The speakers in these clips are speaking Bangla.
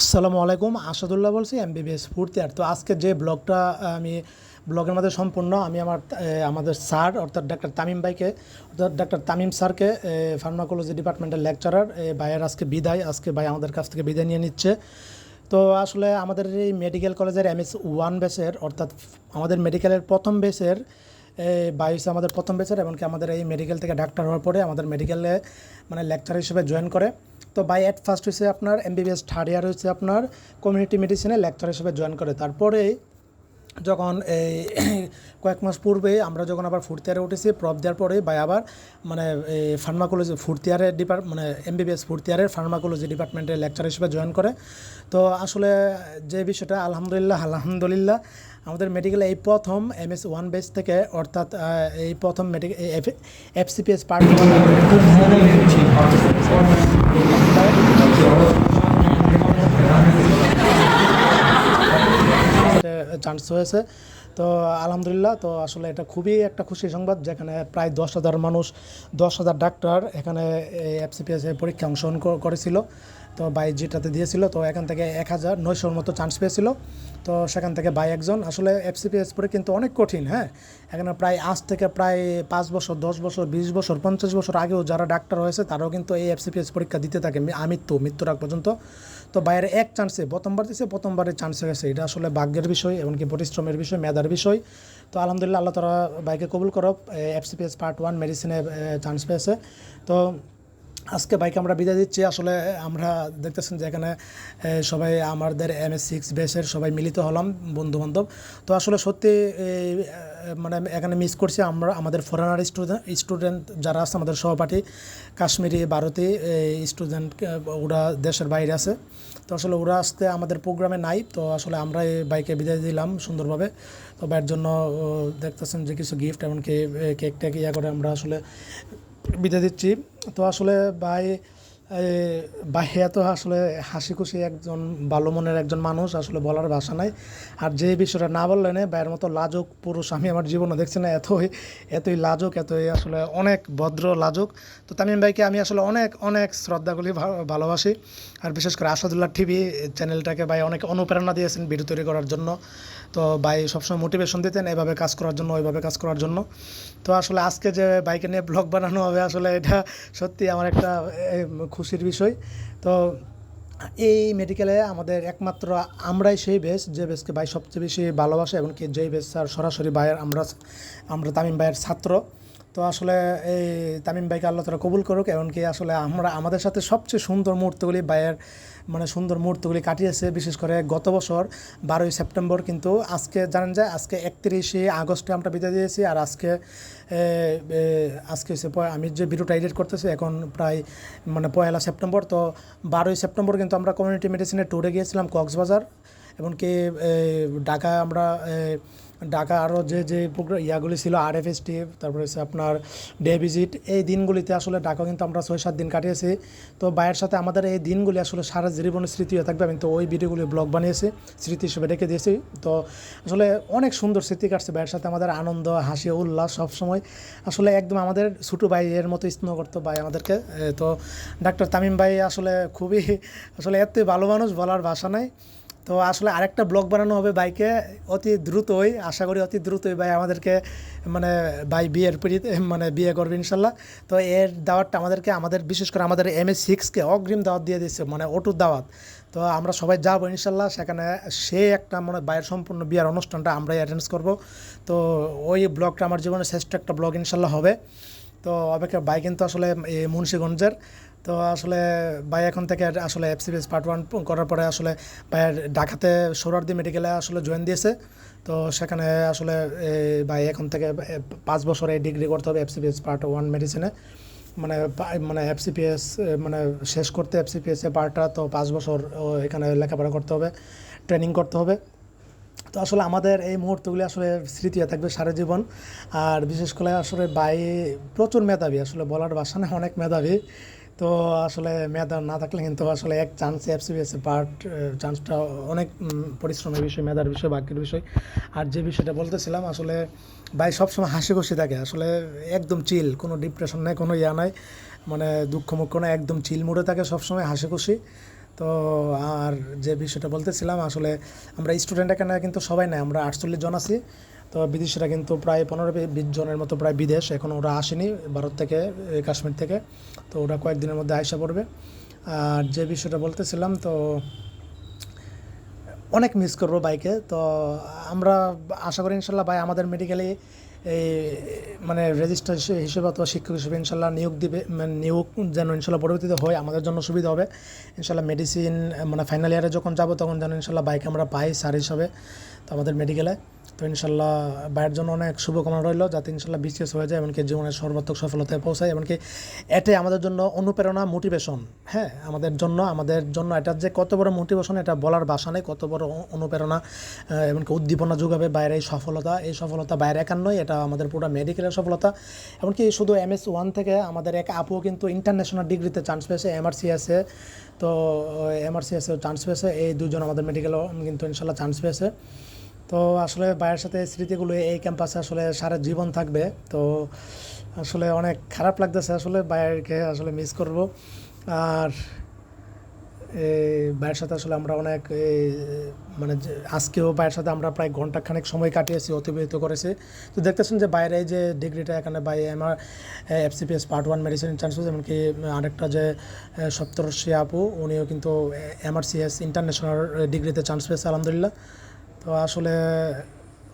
আসসালামু আলাইকুম, আসাদুল্লাহ বলছি এমবিবিএস ফুর্তি আর তো আজকে যে ব্লগটা আমি ব্লগের মধ্যে সম্পূর্ণ, আমি আমার আমাদের স্যার, অর্থাৎ ডাক্তার তামিম ভাইকে, অর্থাৎ ডাক্তার তামিম স্যারকে ফার্মাকোলজি ডিপার্টমেন্টের লেকচারার ভাইয়ের আজকে বিদায়, আজকে ভাই আমাদের কাছ থেকে বিদায় নিয়ে নিচ্ছে। তো আসলে আমাদের এই মেডিকেল কলেজের এম এস ওয়ান বেসের অর্থাৎ আমাদের মেডিকেলের প্রথম বেসের বাই হচ্ছে আমাদের প্রথম বেসের এমনকি আমাদের এই মেডিকেল থেকে ডাক্তার হওয়ার পরে আমাদের মেডিকেলে মানে লেকচার হিসেবে জয়েন করে। তো বাই অ্যাট ফার্স্ট হয়েছে আপনার এমবিবিএস থার্ড ইয়ার হয়েছে আপনার কমিউনিটি মেডিসিনে লেকচার হিসেবে জয়েন করে। তারপরে যখন এই কয়েক মাস পূর্বে আমরা যখন আবার ফোর্থ ইয়ারে উঠেছি প্রপ দেওয়ার পরে বা আবার মানে এই ফার্মাকোলজি ফোর্থ ইয়ারের ডিপার্ট মানে এমবিবিএস ফোর্থ ইয়ারের ফার্মাকোলজি ডিপার্টমেন্টের লেকচার হিসেবে জয়েন করে। তো আসলে যে বিষয়টা, আলহামদুলিল্লাহ আলহামদুলিল্লাহ, আমাদের মেডিকেলে এই প্রথম এম এস ওয়ান বেস থেকে অর্থাৎ এই প্রথম মেডিকেল এফসিপিএস পার্ট চান্স হয়েছে। তো আলহামদুলিল্লাহ, তো আসলে এটা খুবই একটা খুশি সংবাদ যেখানে প্রায় দশ হাজার মানুষ, দশ হাজার ডাক্তার এখানে এফসিপিএস পরীক্ষা অংশগ্রহণ করেছিল। তো বাই যেটাতে দিয়েছিল, তো এখান থেকে এক হাজার নয়শোর মতো চান্স পেয়েছিল। তো সেখান থেকে বাই একজন, আসলে এফসিপিএস পরে কিন্তু অনেক কঠিন হ্যাঁ? এখানে প্রায় আজ থেকে প্রায় পাঁচ বছর, দশ বছর, বিশ বছর, পঞ্চাশ বছর আগেও যারা ডাক্তার হয়েছে, তারাও কিন্তু এই এফসিপিএস পরীক্ষা দিতে থাকে আমৃত্যু, মৃত্যুর আগ পর্যন্ত। তো বাইরে এক চান্সে প্রথমবার দিছে, প্রথমবারের চান্স হয়ে গেছে। এটা আসলে ভাগ্যের বিষয়, এমনকি পরিশ্রমের বিষয়, মেধার বিষয়। তো আলহামদুলিল্লাহ, আল্লাহ তারা বাইকে কবুল করো এফসিপিএস পার্ট ওয়ান মেডিসিনে চান্স পেয়েছে। তো আজকে বাইকে আমরা বিদায় দিচ্ছি। আসলে আমরা দেখতেছেন যে এখানে সবাই আমাদের এম এস সিক্স বেসের সবাই মিলিত হলাম বন্ধু বান্ধব তো আসলে সত্যি মানে এখানে মিস করছি। আমরা, আমাদের ফরেনার স্টুডেন্ট স্টুডেন্ট যারা আছে, আমাদের সহপাঠী, কাশ্মীরি, ভারতী স্টুডেন্ট ওরা দেশের বাইরে আছে। তো আসলে ওরা আসতে আমাদের প্রোগ্রামে নাই। তো আসলে আমরা এই বাইকে বিদায় দিলাম সুন্দরভাবে। তো বাইরের জন্য দেখতেছেন যে কিছু গিফট এমনকি কেক টেক ইয়া করে আমরা আসলে বিদায় দিচ্ছি। তো আসলে ভাই ভাইয়া তো আসলে হাসি খুশি একজন, ভালো মনের একজন মানুষ, আসলে বলার ভাষা নাই। আর যে বিষয়টা না বললেন ভাইয়ের মতো লাজুক পুরুষ আমি আমার জীবনে দেখছি না, এতই এতই লাজুক, এতই আসলে অনেক ভদ্র, লাজুক। তো তামিম ভাইকে আমি আসলে অনেক অনেক শ্রদ্ধাগুলি ভালোবাসি। আর বিশেষ করে আসাদুল্লাহ টিভি চ্যানেলটাকে ভাই অনেক অনুপ্রেরণা দিয়েছেন ভিডিও তৈরি করার জন্য। তো ভাই সবসময় মোটিভেশন দিতেন এভাবে কাজ করার জন্য, ওইভাবে কাজ করার জন্য। তো আসলে আজকে যে বাইকে নিয়ে ব্লগ বানানো হবে, আসলে এটা সত্যি আমার একটা খুশির বিষয়। তো এই মেডিকেলে আমাদের একমাত্র আমরাই সেই বেস যে বেসকে ভাই সবচেয়ে বেশি ভালোবাসে এবং কি যেই বেস স্যার সরাসরি ভাইয়ের আমরা আমরা তামিম ভাইয়ের ছাত্র। তো আসলে এই তামিম ভাইকে আল্লাহ তারা কবুল করুক এমনকি আসলে আমরা, আমাদের সাথে সবচেয়ে সুন্দর মুহূর্তগুলি ভাইয়ের মানে সুন্দর মুহূর্তগুলি কাটিয়েছে। বিশেষ করে গত বছর বারোই সেপ্টেম্বর কিন্তু আজকে জানেন যে আজকে একত্রিশে আগস্টে আমরা বিদায় দিয়েছি আর আজকে আজকে হচ্ছে আমি যে ভিডিওটা এডিট করতেছি এখন প্রায় মানে পয়লা সেপ্টেম্বর। তো বারোই সেপ্টেম্বর কিন্তু আমরা কমিউনিটি মেডিসিনের ট্যুরে গিয়েছিলাম কক্সবাজার। এমনকি ঢাকা আমরা ঢাকা আরও যে যে প্রোগ্রাম ইয়াগুলি ছিল আর এফ এস তারপরে হচ্ছে আপনার ডে ভিজিট এই দিনগুলিতে আসলে ঢাকা কিন্তু আমরা ছয় সাত দিন কাটিয়েছি। তো ভাইয়ের সাথে আমাদের এই দিনগুলি আসলে সারা জীবনের স্মৃতি হয়ে থাকবে। আমি তো ওই ভিডিওগুলি ব্লগ বানিয়েছি, স্মৃতি হিসেবে রেখে দিয়েছি। তো আসলে অনেক সুন্দর স্মৃতি কাটছে ভাইয়ের সাথে আমাদের আনন্দ, হাসি, উল্লাস সবসময়। আসলে একদম আমাদের ছোটো ভাইয়ের মতো স্নেহ করতো ভাই আমাদেরকে। তো ডাক্তার তামিম ভাই আসলে খুবই, আসলে এতই ভালো মানুষ বলার ভাষা নাই। তো আসলে আরেকটা ব্লগ বানানো হবে বাইকে অতি দ্রুতই আশা করি অতি দ্রুতই ভাই আমাদেরকে মানে ভাই বিয়ের পিড়িতে মানে বিয়ে করবে ইনশাল্লাহ। তো এর দাওয়াতটা আমাদেরকে আমাদের বিশেষ করে আমাদের এম এস সিক্সকে অগ্রিম দাওয়াত দিয়ে দিচ্ছে মানে অটুর দাওয়াত। তো আমরা সবাই যাব ইনশাল্লাহ সেখানে সে একটা মানে বাইরের সম্পূর্ণ বিয়ের অনুষ্ঠানটা আমরাই অ্যারেঞ্জ করব। তো ওই ব্লগটা আমার জীবনের শ্রেষ্ঠ একটা ব্লগ ইনশাল্লাহ হবে। তো অপেক্ষা বাই কিন্তু আসলে এ, মুন্সিগঞ্জের। তো আসলে ভাই এখন থেকে আসলে এফসিবিএস পার্ট ওয়ান করার পরে আসলে ভাইয়ের ঢাকাতে সৌরার্দি মেডিকেলে আসলে জয়েন দিয়েছে। তো সেখানে আসলে ভাই এখন থেকে পাঁচ বছরে ডিগ্রি করতে হবে এফসিবিএস পার্ট ওয়ান মেডিসিনে মানে মানে এফসিপিএস মানে শেষ করতে এফসিপিএস পার্টটা তো পাঁচ বছর এখানে লেখাপড়া করতে হবে ট্রেনিং করতে হবে। তো আসলে আমাদের এই মুহূর্তগুলি আসলে স্মৃতি হয়ে থাকবে সারা জীবন। আর বিশেষ করে আসলে বাই প্রচুর মেধাবী, আসলে বলার ভাষা না অনেক মেধাবী। তো আসলে মেধা না থাকলে কিন্তু আসলে এক চান্স এফসিবিএস পার্ট চান্সটা অনেক পরিশ্রমের বিষয়, মেধার বিষয়, ভাগ্যের বিষয়। আর যে বিষয়টা বলতেছিলাম, আসলে ভাই সবসময় হাসি খুশি থাকে। আসলে একদম চিল কোনো ডিপ্রেশন নেই, কোনো ইয়া নাই। মানে দুঃখ মুখ কোনো একদম চিল মুডে থাকে সবসময় হাসি খুশি তো আর যে বিষয়টা বলতেছিলাম, আসলে আমরা স্টুডেন্ট এখানে কিন্তু সবাই নাই, আমরা আটচল্লিশ জন আছি। তো বিদেশিরা কিন্তু প্রায় পনেরো বিশ জনের মতো প্রায় বিদেশ। এখন ওরা আসেনি ভারত থেকে কাশ্মীর থেকে। তো ওরা কয়েকদিনের মধ্যে আয়সা পড়বে। আর যে বিষয়টা বলতেছিলাম, তো অনেক মিস করব বাইকে। তো আমরা আশা করি ইনশাল্লাহ ভাই আমাদের মেডিকেলে এই মানে রেজিস্টার হিসেবে অথবা শিক্ষক হিসেবে ইনশাল্লাহ নিয়োগ দিবে মানে নিয়োগ যেন ইনশাল্লাহ পরবর্তীতে হয়, আমাদের জন্য সুবিধা হবে। ইনশাল্লাহ মেডিসিন মানে ফাইনাল ইয়ারে যখন যাব, তখন যেন ইনশাল্লাহ বাইক আমরা পাই স্যার হিসাবে, তো আমাদের মেডিকেলে তো ইনশাল্লাহ বাইরের জন্য অনেক শুভকামনা রইল, যাতে ইনশাল্লাহ বিসিএস হয়ে যায়, এমনকি জীবনের সর্বাত্মক সফলতায় পৌঁছায়, এমনকি এটাই আমাদের জন্য অনুপ্রেরণা মোটিভেশন হ্যাঁ আমাদের জন্য আমাদের জন্য এটা যে কত বড় মোটিভেশন এটা বলার ভাষা নেই, কত বড় অনুপ্রেরণা এমনকি উদ্দীপনা যোগাবে বাইরে এই সফলতা এই সফলতা বাইরে একার নয় এটা আমাদের পুরো মেডিকেলের সফলতা, এমনকি শুধু এম এস ওয়ান থেকে আমাদের এক আপুও কিন্তু ইন্টারন্যাশনাল ডিগ্রিতে চান্স পেয়েছে এমআরসিএসে তো এমআরসিএসে চান্স পেয়েছে, এই দুজন আমাদের মেডিকেলও কিন্তু ইনশাল্লাহ চান্স পেয়েছে। তো আসলে ভাইয়ের সাথে স্মৃতিগুলো এই ক্যাম্পাসে আসলে সারা জীবন থাকবে। তো আসলে অনেক খারাপ লাগতেছে আসলে ভাইয়েরকে আসলে মিস করব। আর ভাইয়ের সাথে আসলে আমরা অনেক মানে আজকেও ভাইয়ের সাথে আমরা প্রায় ঘণ্টা খানেক সময় কাটিয়েছি, অতিবাহিত করেছি। তো দেখতেছেন যে বাইরে যে ডিগ্রিটা এখানে বাই আমার এফসিপিএস পার্ট ওয়ান মেডিসিন হয়েছে এমনকি আরেকটা যে সপ্তর্ষি আপু, উনিও কিন্তু এমআরসিএস ইন্টারন্যাশনাল ডিগ্রিতে চান্স পেয়েছে, আলহামদুলিল্লাহ। তো আসলে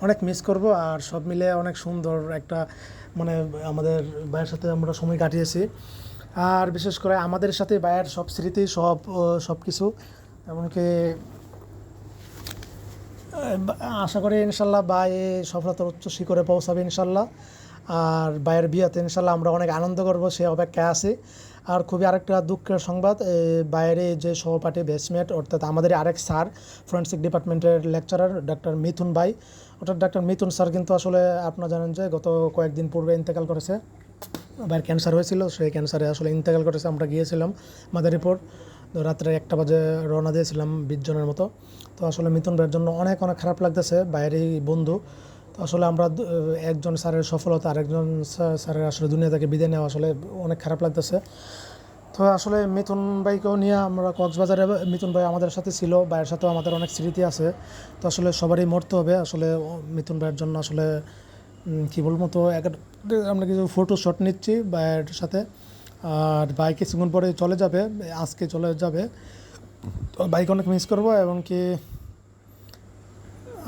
অনেক মিস করব আর সব মিলে অনেক সুন্দর একটা মানে আমাদের ভাইয়ের সাথে আমরা সময় কাটিয়েছি। আর বিশেষ করে আমাদের সাথে ভাইয়ের সব স্মৃতি, সব সব কিছু। এমনকি আশা করি ইনশাল্লাহ ভাই সফলতার উচ্চ শিখরে পৌঁছাবে ইনশাল্লাহ। আর ভাইয়ের বিয়েতে ইনশাল্লাহ আমরা অনেক আনন্দ করব, সে অপেক্ষায় আছি। আর খুবই আরেকটা দুঃখের সংবাদ বাইরে যে সহপাঠী বেসমেট অর্থাৎ আমাদের আরেক স্যার, ফরেন্সিক ডিপার্টমেন্টের লেকচারার ডক্টর মিথুন ভাই। অর্থাৎ ডাক্তার মিথুন স্যার কিন্তু আসলে আপনারা জানেন যে গত কয়েকদিন পূর্বে ইন্তেকাল করেছে। ভাইয়ের ক্যান্সার হয়েছিল, সেই ক্যান্সারে আসলে ইন্তেকাল করেছে, আমরা গিয়েছিলাম মাদারীপুর। রাত্রে একটা বাজে রওনা দিয়েছিলাম বিশ জনের মতো। তো আসলে মিথুন ভাইয়ের জন্য অনেক অনেক খারাপ লাগতেছে, বাইরেই বন্ধু। আসলে আমরা একজন স্যারের সফলতা, আরেকজন স্যার- স্যারের আসলে দুনিয়া থেকে বিদায় নেওয়া আসলে অনেক খারাপ লাগতেছে। তো আসলে মিথুন ভাইকেও নিয়ে আমরা কক্সবাজারে, মিথুন ভাই আমাদের সাথে ছিল, ভাইয়ের সাথেও আমাদের অনেক স্মৃতি আছে। তো আসলে সবারই মরতে হবে, আসলে মিথুন ভাইয়ের জন্য আসলে কি বলব তো, এক- আমরা কিছু ফটো শট নিচ্ছি ভাইয়ের সাথে। আর ভাই কিছুক্ষণ পরে চলে যাবে, আজকে চলে যাবে। তো বাইক অনেক মিস করব এবং কি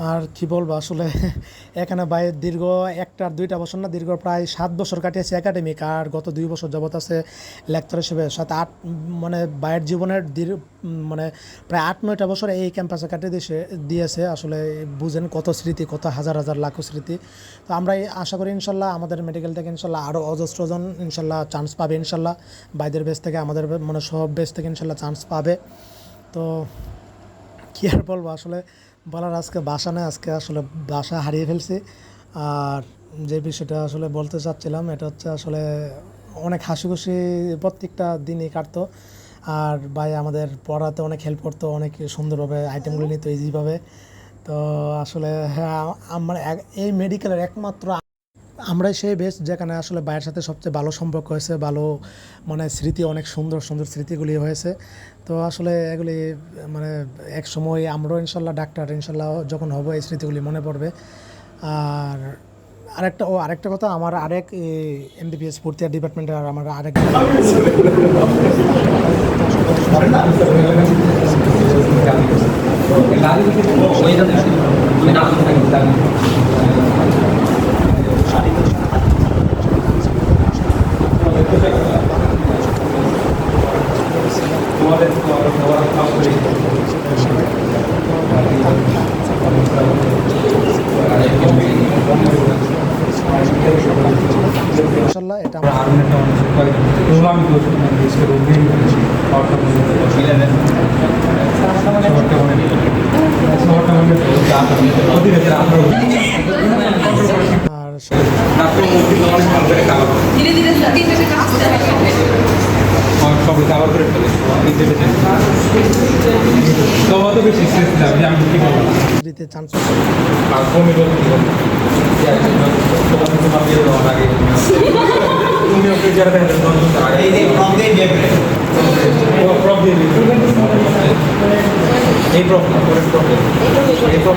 আর কি বলব, আসলে এখানে বাইরের দীর্ঘ একটা দুইটা বছর না, দীর্ঘ প্রায় সাত বছর কাটিয়েছে একাডেমিক আর গত দুই বছর যাবত আছে লেকচার হিসেবে। সাত আট মানে বাইরের জীবনের দীর্ঘ মানে প্রায় আট, নয়টা বছর এই ক্যাম্পাসে কাটিয়ে দিয়েছে দিয়েছে। আসলে বুঝেন কত স্মৃতি, কত হাজার হাজার লাখো স্মৃতি। তো আমরা আশা করি ইনশাল্লাহ আমাদের মেডিকেল থেকে ইনশাল্লাহ আরও অজস্রজন ইনশাল্লাহ চান্স পাবে ইনশাল্লাহ। বাইদের বেস থেকে, আমাদের মানে সব বেস থেকে ইনশাল্লাহ চান্স পাবে। তো কী আর বলব, আসলে বলার আজকে বাসা নেই, আজকে আসলে বাসা হারিয়ে ফেলছি। আর যে বিষয়টা আসলে বলতে চাচ্ছিলাম, এটা হচ্ছে আসলে অনেক হাসি খুশি প্রত্যেকটা দিনই কাটতো। আর ভাই, আমাদের পড়াতে অনেক হেল্প করতো, অনেক সুন্দরভাবে আইটেমগুলো নিত ইজিভাবে তো আসলে হ্যাঁ আমার এই মেডিকেলের একমাত্র আমরাই সেই বেশ যেখানে আসলে ভাইয়ের সাথে সবচেয়ে ভালো সম্পর্ক হয়েছে ভালো মানে স্মৃতি অনেক সুন্দর সুন্দর স্মৃতিগুলি হয়েছে তো আসলে এগুলি মানে এক সময় আমরাও ইনশাল্লাহ ডাক্তার ইনশাল্লাহ যখন হব এই স্মৃতিগুলি মনে পড়বে আর আরেকটা ও আরেকটা কথা আমার আরেক এমবিবিএস ইয়ার ডিপার্টমেন্টের আর আমার আরেক এটা আমার আর ধীরে ধীরে তিনটে থেকে আসতে হবে সবাই কাভার করে ফেলে নিচে বেঁচে তো অত বেশি স্ট্রেস দিলাম যে আমি কি করব স্মৃতিতে চান্স আর কমে গেল কি করব? তোমার তোমার বিয়ে দেওয়ার আগে তুমি ওকে যারা দেখেন এই প্রবলেম এই প্রব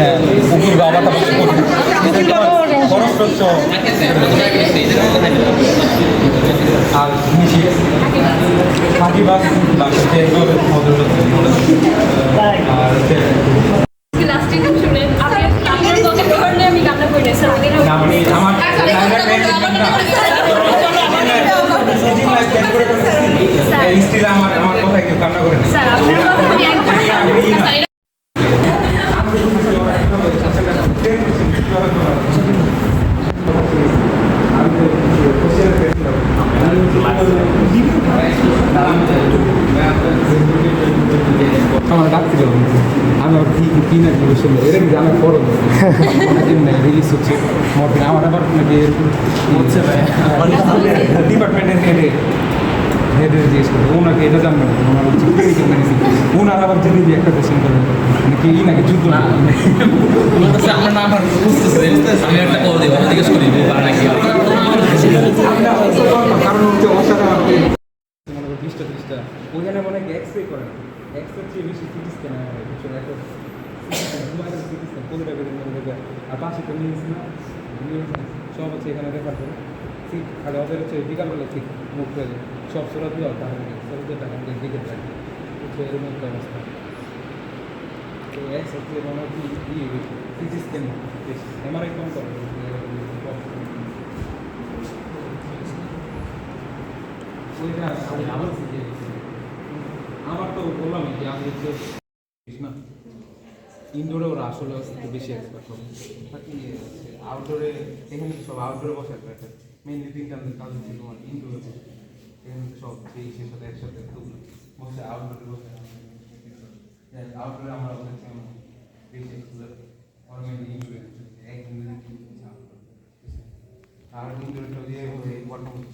হ্যাঁ উকিল বাবাটা বসে খরচ আর নিচে থাকি বাস বাসতে আর আমার মানে আমার আমার আমার কথা কেউ কান্না করে না আমার ডাকছিল আমি আবার কি কি না কি শুনলো এর কি জানার পর অনেকদিন রিলিজ হচ্ছে মরফিন আমার আবার নাকি হচ্ছে ডিপার্টমেন্টের হেডে হেডে জিজ্ঞেস করবে ওনাকে এটা জানবেন না ওনার হচ্ছে ক্লিনিক্যাল মেডিসিন ওনার আবার যদি একটা কোশ্চেন করবেন মানে কি নাকি যুদ্ধ না আমার নাম আর বুঝতেছে আমি একটা কল দিব জিজ্ঞেস করি নাকি? কারণ হচ্ছে অসাধারণ। বিশটা ত্রিশটা ওইখানে মনে হয় এক্স রে করে। না এক্স রে চেয়ে বেশি সিটি স্ক্যান আর পাশে তো নিউজ না সব হচ্ছে এখানে রেফার করে। ঠিক খালি ওদের হচ্ছে বিকালবেলা ঠিক মুখ করে সব সোলা দিয়ে তাহলে সরুদের টাকা আমাদের দিকে থাকে হচ্ছে এরকম একটা অবস্থা তো এক্স হচ্ছে মনে হয় কি সিটি স্ক্যান এমআরআই কম করে আমার তো বললাম যে আমি হচ্ছে না ইনডোরে ওরা আসলে বেশি এক্সপার্ট হবে আউটডোরে এখানে সব আউটডোরে বসে একটা মেইনলি তিনটা কাজ হচ্ছে তোমার ইনডোরে এখানে সব সেই সাথে একসাথে বসে আউটডোরে বসে আউটডোরে আমরা বসেছি আমরা এক্সপ্লোর ওরা মেইনলি ইনডোরে একদিন আর ইন্টারভিউ দিয়ে ওই বর্তমানে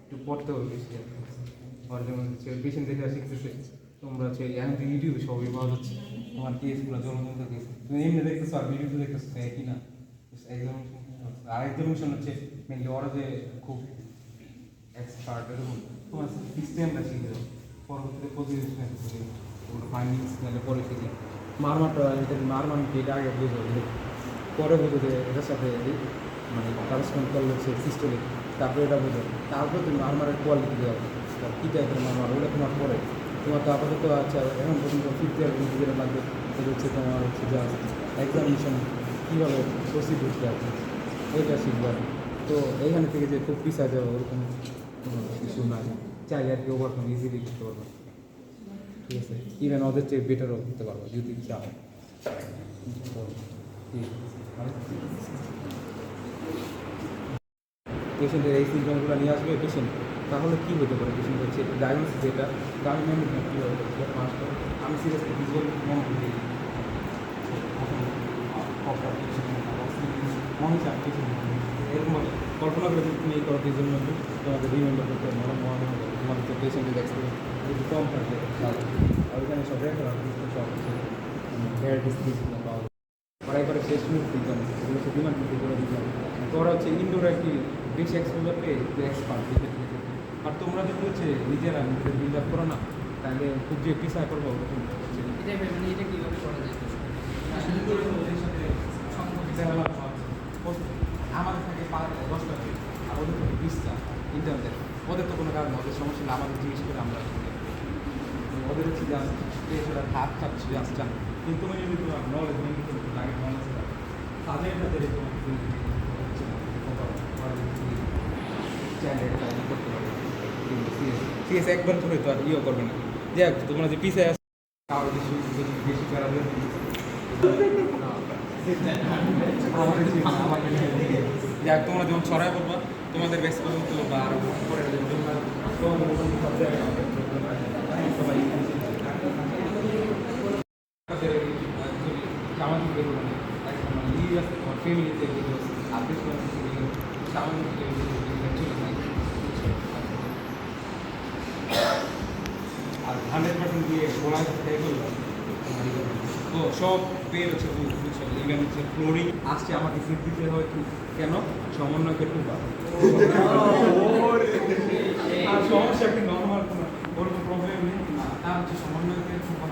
একটু পড়তে হবে বেশি আর যেমন পেশেন্ট দেখে শিখতেছে তোমরা হচ্ছে এখন তো ইউটিউবে সবই পাওয়া যাচ্ছে। তোমার কেসগুলো জনগণের কেস তুমি এমনি দেখতেছো আর ভিডিওতে দেখতেছো একই না? এক্সামিনেশন আর এক্সামিনেশন হচ্ছে মেনলি ওরা যে খুব এক্সপার্ট এরকম তোমার সিস্টেমটা শিখে যাও পরবর্তীতে পজিশন তোমরা ফাইন্ডিংস নাহলে পরে শিখে মারমারটা এটা মারমান কি এটা আগে বুঝো পরে বুঝো এটার সাথে মানে কারেসপন্ড করলে হচ্ছে সিস্টেমিক তারপরে এটা বুঝো তারপরে তুমি মারমারের কোয়ালিটি দেওয়া কী টাইপের মারমার ওটা তোমার পরে তোমার তো আপাতত আচ্ছা এখন পর্যন্ত ফিফথ ইয়ার যেটা লাগবে সেটা হচ্ছে তোমার হচ্ছে যা এক্সামিনেশন কীভাবে প্রসিডিউরটা আছে ওইটা শিখবে আর কি। তো এইখানে থেকে যে খুব পিছা যাবে ওরকম কোনো ইস্যু না চাইলে আর কি ওভারকাম ইজিলি করতে পারবে। ঠিক আছে। ইভেন ওদের চেয়ে বেটারও করতে পারব, যদি চাও। পেশেন্টের এই সিমটমগুলো নিয়ে আসবে পেশেন্ট তাহলে কী হতে পারে পেশেন্ট হচ্ছে ডায়াগনোসিস যেটা আমি ম্যানেজমেন্ট কী হবে? আমি সিরিয়াসলি ভিজুয়াল মনে করি। মনে হচ্ছে আমি পেশেন্ট এরকম কল্পনা করে তুমি এই করো মেমরি তোমাকে রিমেম্বার করতে মনে মনে হবে তোমাদের তো পেশেন্টের এক্সপিরিয়েন্স যদি কম থাকে তাহলে আর ওইখানে সব রেফার সব হচ্ছে হেয়ার ডিস্ট্রিক্ট পাওয়া পড়াই করে শেষ মুহূর্তে দিতাম এগুলো হচ্ছে ডিমান্ড মুক্তি করে দিতাম তো ওরা হচ্ছে ইনডোর আর কি বেশি এক্সপোজার পেয়ে এক্সপার্ট আর তোমরা যদি হচ্ছে নিজেরা নিজেদের বিল্ড আপ করো না তাহলে খুব যে পিছায় করব ওরকম হচ্ছে মানে এটা কীভাবে করা যায়? ইনডোরে তো ওদের সাথে দেওয়া আমাদের থাকে পাঁচ দশটা পেয়ে আর ওদের থাকে ইন্টারনেট। ওদের তো কোনো কারণ ওদের সমস্যা নেই আমাদের জিজ্ঞেস করে আমরা ওদের হচ্ছে যা সেটা হাত চাপছি আসছে কিন্তু মানে যদি নলেজ নেই কিন্তু লাগে নলেজ তাদের তাদের সিএস একবার ধরে তো আর করবে না। যাক তোমরা যে পিছিয়ে বেশি যাক তোমরা যখন ছড়ায় করবা তোমাদের পর্যন্ত বা আরও আছে, actually নাই। আর হান্ড্রেড পার্সেন্ট দিয়ে সব পেয়ে বুঝছ ইভেন হচ্ছে ফ্লোরিং আসছে আমাকে সিট দিতে হয় কেন সমন্বয়কে আর সমস্যা কি নর্মাল কোনো ওর কোনো প্রবলেম নেই তার হচ্ছে সমন্বয়কে টুবা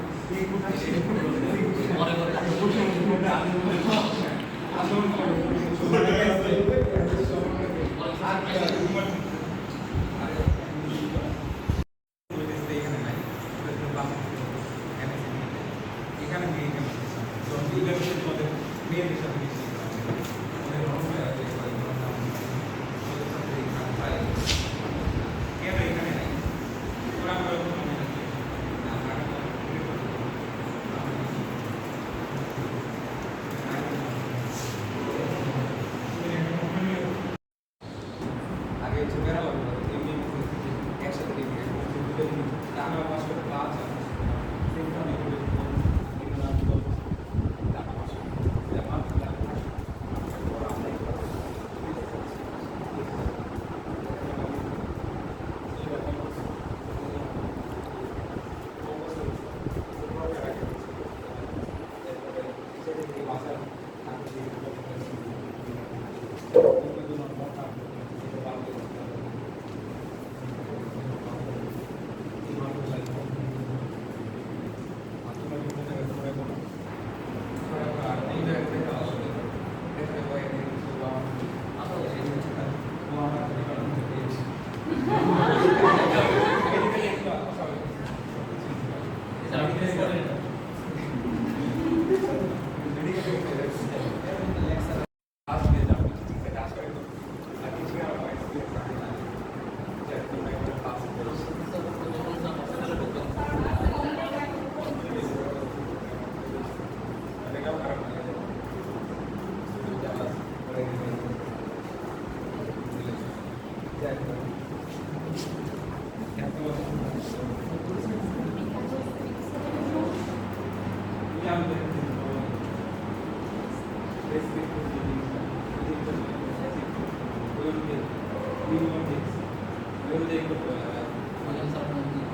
We'll take, we will take, we will take the, uh,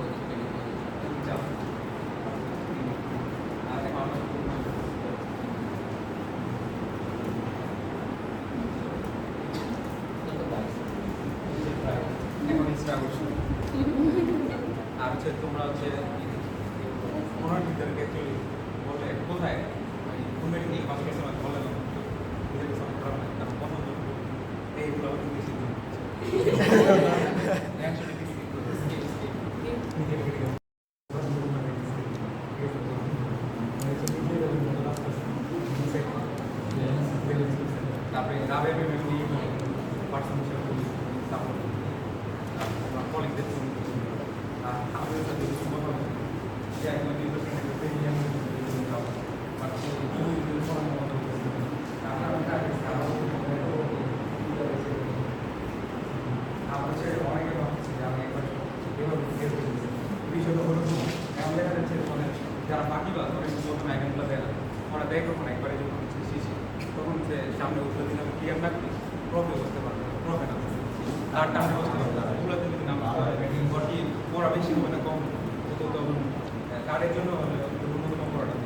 આપણે ડાબે બી વીડિયો પર સમજો তার পড়া বেশি হবে না কম তো তখন জন্য ন্যূনতম পড়াটা।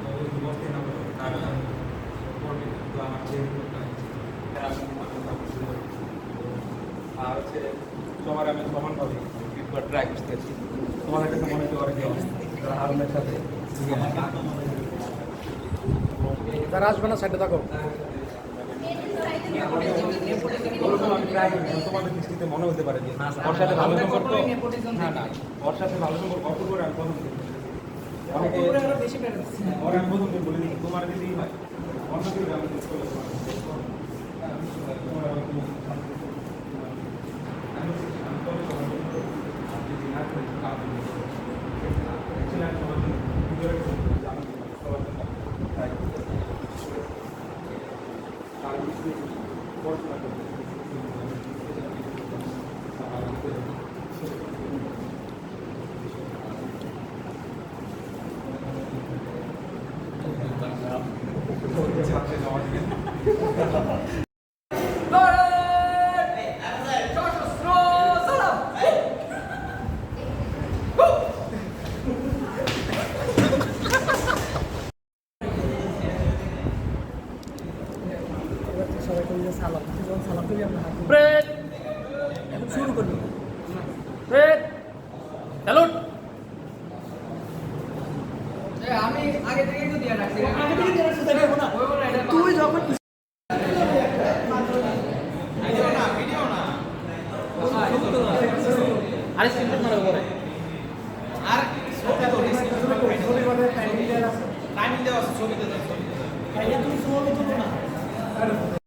তো ওই বসতে না পারবে কার্ড পড়বে তো আমার যে আর হচ্ছে তোমার আমি সমানভাবে ট্রাই করতেছি তোমাদের কাছে মনে হতে পারে যে যারা হারুনের সাথে যারা আসবে না সাইডে থাকো ওরকম আমি ট্রাই করি না, তোমাদের দৃষ্টিতে মনে হতে পারে যে না না ভালো সম্পর্ক করে আমি প্রথম অনেকে ওরা আমি বলে দিই তোমার যদি হয় অন্য কেউ আমি